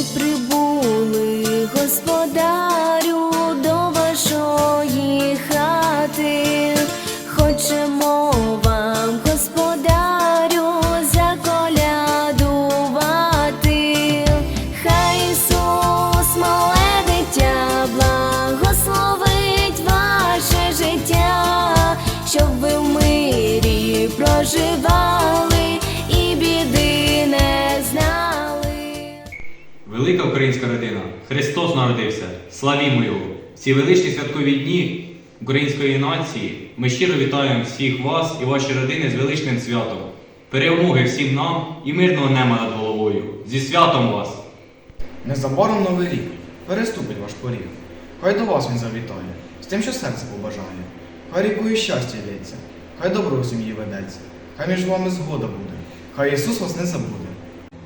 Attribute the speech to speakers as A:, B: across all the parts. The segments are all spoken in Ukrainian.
A: Ми
B: українська родина, Христос народився, славімо Його! Ці величні святкові дні української нації ми щиро вітаємо всіх вас і ваші родини з величним святом. Перемоги всім нам і мирного неба над головою. Зі святом вас!
C: Незабаром новий рік переступить ваш поріг. Хай до вас він завітає, з тим, що серце побажає. Хай рікою щастя йдеться, хай добро в сім'ї ведеться, хай між вами згода буде, хай Ісус вас не забуде.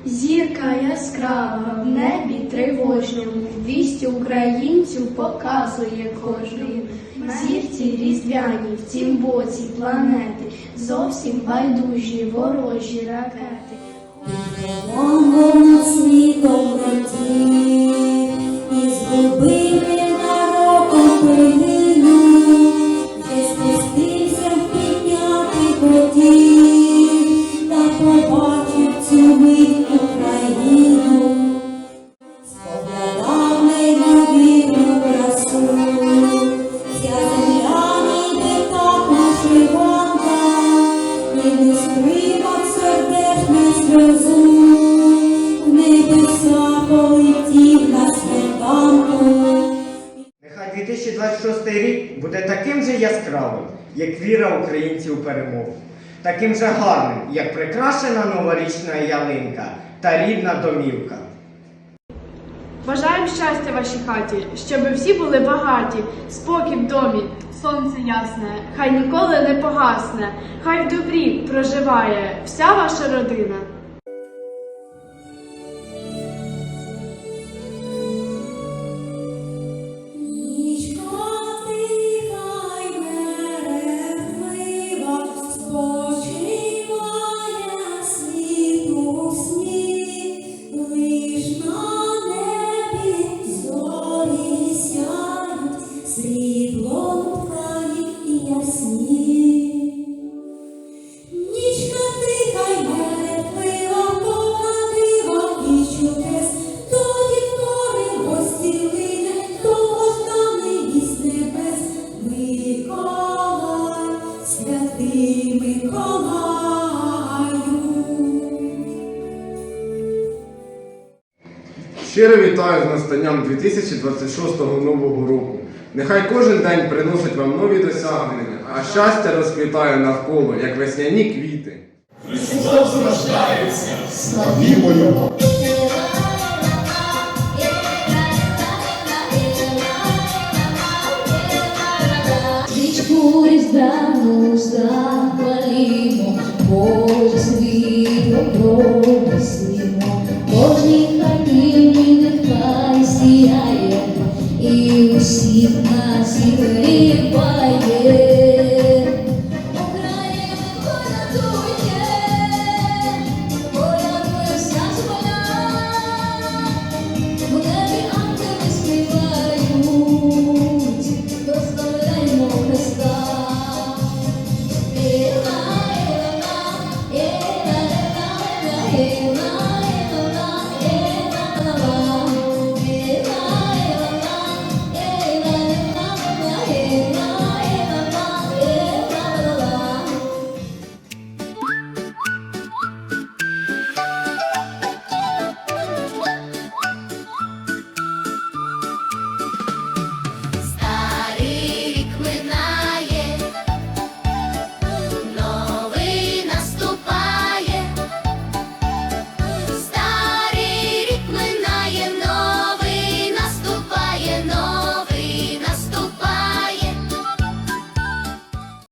D: Зірка яскрава в небі тривожньому, вість українцю показує кожному. Зірці різдвяні в цім боці планети, зовсім байдужі ворожі ракети.
E: Воно світом летів,
F: яскравим, як віра українців у перемогу, таким же гарним, як прикрашена новорічна ялинка та рідна домівка.
G: Бажаємо щастя вашій хаті, щоб всі були багаті, спокій в домі, сонце ясне, хай ніколи не погасне, хай в добрі проживає вся ваша родина.
E: Святий Миколаю.
H: Щиро вітаю з настанням 2026 нового року. Нехай кожен день приносить вам нові досягнення, а щастя розквітає навколо, як весняні квіти.
E: Свічку різдвяну запалімо, Боже світло.